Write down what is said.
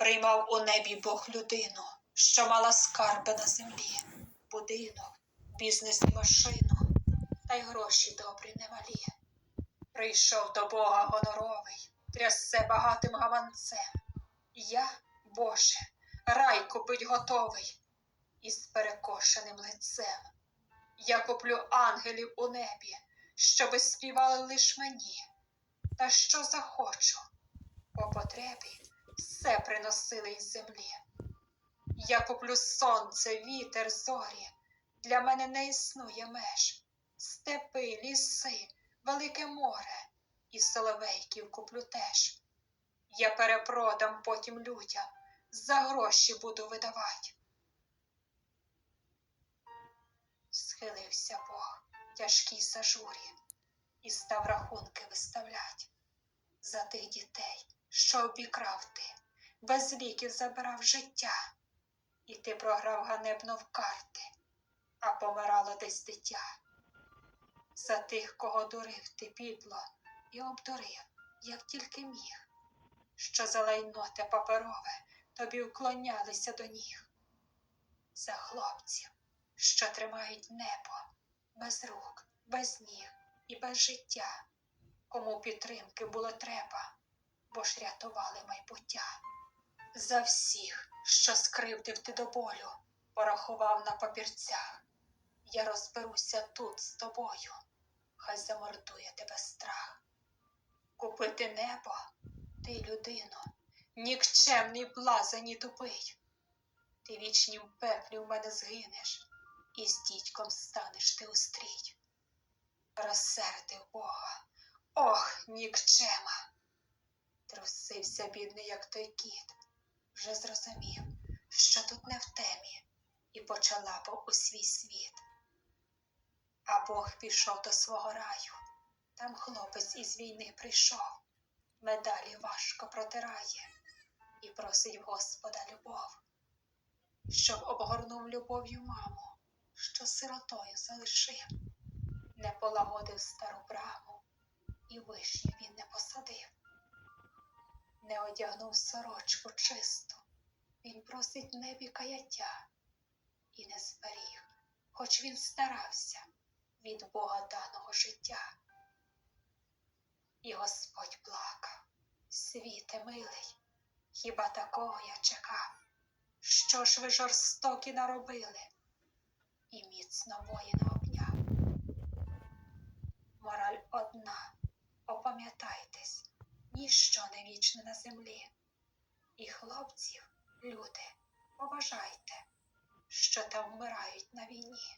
Приймав у небі Бог людину, що мала скарби на землі, будинок, бізнес і машину, та й гроші добрі немалі. Прийшов до Бога гоноровий, трясе багатим гаманцем. Я, Боже, рай купить готовий із перекошеним лицем. Я куплю ангелів у небі, щоби співали лиш мені, та що захочу, по потребі все приносили із землі. Я куплю сонце, вітер, зорі, для мене не існує меж, степи, ліси, велике море, і соловейків куплю теж. Я перепродам потім людям, за гроші буду видавати. Схилився Бог тяжкій сажурі. І став рахунки виставлять. За тих дітей, що обікрав ти, без ліків забирав життя, і ти програв ганебно в карти, а помирало десь дитя. За тих, кого дурив ти підло і обдурив, як тільки міг, що за лайно те паперове тобі вклонялися до ніг. За хлопців, що тримають небо без рук, без ніг і без життя, кому підтримки було треба, бо ж рятували майбуття. За всіх, що скривдив ти до болю, порахував на папірцях. Я розберуся тут з тобою, хай замордує тебе страх. Купити небо, ти людино, нікчемний блазень і тупий. Ти вічнім пеклі в мене згинеш, і з дідьком станеш ти устрій. Розсердив Бога, ох, нікчема. Трусився, бідний, як той кіт, вже зрозумів, що тут не в темі, і почалапав у свій світ. А Бог пішов до свого раю, там хлопець із війни прийшов, медалі важко протирає і просить Господа любов, щоб обгорнув любов'ю маму, що сиротою залишив, не полагодив стару браму, і вишню він не посадив, не одягнув сорочку чисту, він просить небі каяття і не зберіг, хоч він старався від Бога даного життя. І Господь плакав, світе милий, хіба такого я чекав? Що ж ви жорстокі наробили? І міцно воїна вічне на землі. І хлопців, люди, поважайте, що там вмирають на війні.